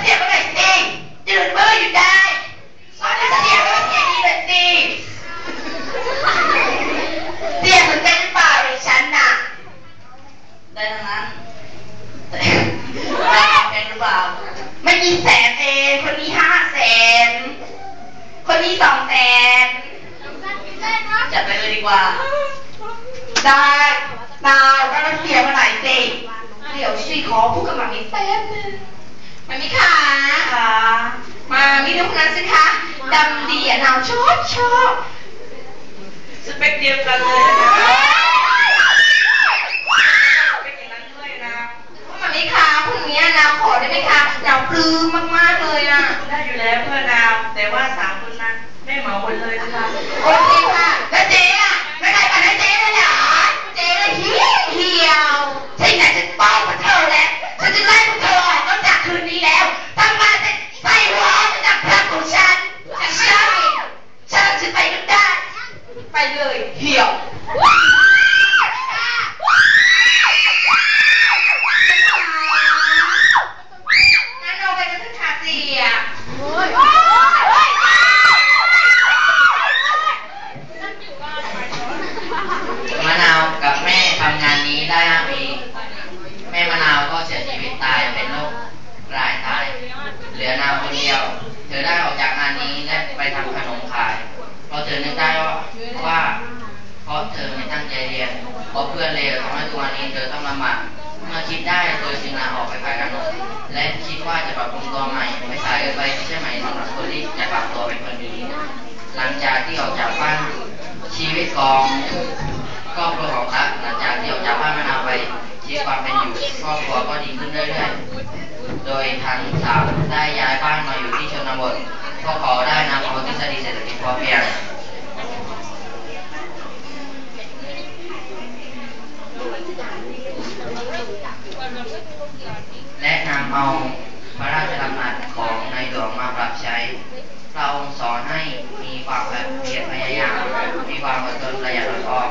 เสียบมาหน่อยสิยืนเบอร์อยู่ได้ตอนเสียบแล้วเสียบดีหน่อยสิเสียบสนใจหรือเปล่าดิฉันน่ะได้ทั้งนั้นแต่ได้แพงหรือเปล่าไม่กี่แสนเองคนนี้ห้าแสนคนนี้สองแสนจัดไปเลยดีกว่า ได้นาวก็เสียมาหน่อยสิเดี๋ยวชีขอพูดกับหมามีแป๊บนึง มามีขาค่ะมามีดูคนนั้นสิคะดำดีอะนาวชอบชอบสเปคเดียวกันเลยนะเป็นอย่างนั้นด้วยนะ หมามีขาคนนี้นาวขอได้ไหมคะนาวปลื้มมากๆเลยอะ ได้อยู่แล้วเพื่อนดาว แต่ว่าสามคนนั้นไม่เหมาหมดเลยนะคะ โอเคค่ะ แล้วเจ๊อะไม่ได้กันให้เจ๊เลยเหรอเจ๊เลยเหี่ยวเหี่ยวใช่ไหนฉันบอกกับเธอแล้วฉันจะไล่พวกเธอออกนอกจากคืนนี้แล้วทำมาแต่ใส่หัวมาจากพระของฉันใช่ฉันฉันไปก็ได้ ไป เลยเหี่ยวงั้นเราไปกันเถอะค่ะเสีย มะนาวกับแม่ทำงานนี้ได้ห้าปี แม่มะนาวก็เสียชีวิตตายเป็นโรครายตาย เหลือนาวคนเดียว เธอได้ออกจากงานนี้และไปทำขนมขาย เพราะเธอนึกได้ว่าว่า เพ ราะเธอไม่ตั้งใจเรียนเพราะเพื่อนเลวทำให้ทุกวันนี้เธอต้องลำบากเมื่อคิดได้เธอจึงลาออกไปขายขนมและคิดว่าจะปรับปรุงตัวใหม่ไม่สายเกินไปใช่ไหมสำหรับคนที่จะปรับตัวเป็นคนดี หลังจากที่ออกจากบ้านชีวิตของครอบครัวของตั๊กหลังจากที่ออกจากบ้านมานาวไปชีวิตความเป็นอยู่ครอบครัวก็ดีขึ้นเรื่อยๆโดยทางสาวได้ย้ายบ้านมาอยู่ที่ชนบทพวกเขาได้นำเอาทฤษฎีเศรษฐกิจพอเพียง และนำเอาพระราชดำรัสของในหลวงมาปรับใช้พระองค์สอนให้มีความเพียรพยายาม มีความอดทนประหยัดอดออม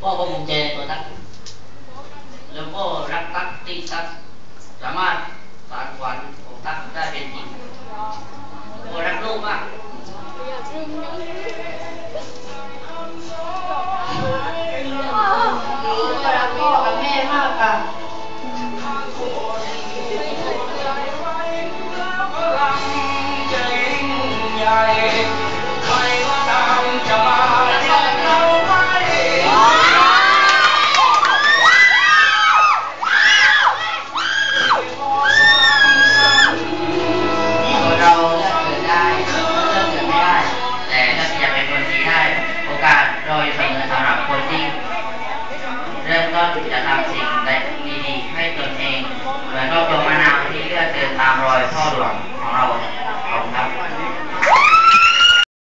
พ่อก็ภูมิใจในตัวตั๊กแล้วก็รักตั๊กที่ตั๊กสามารถสานฝันของตั๊กได้เป็นจริงโอ้รักลูกมากหนูก็รัก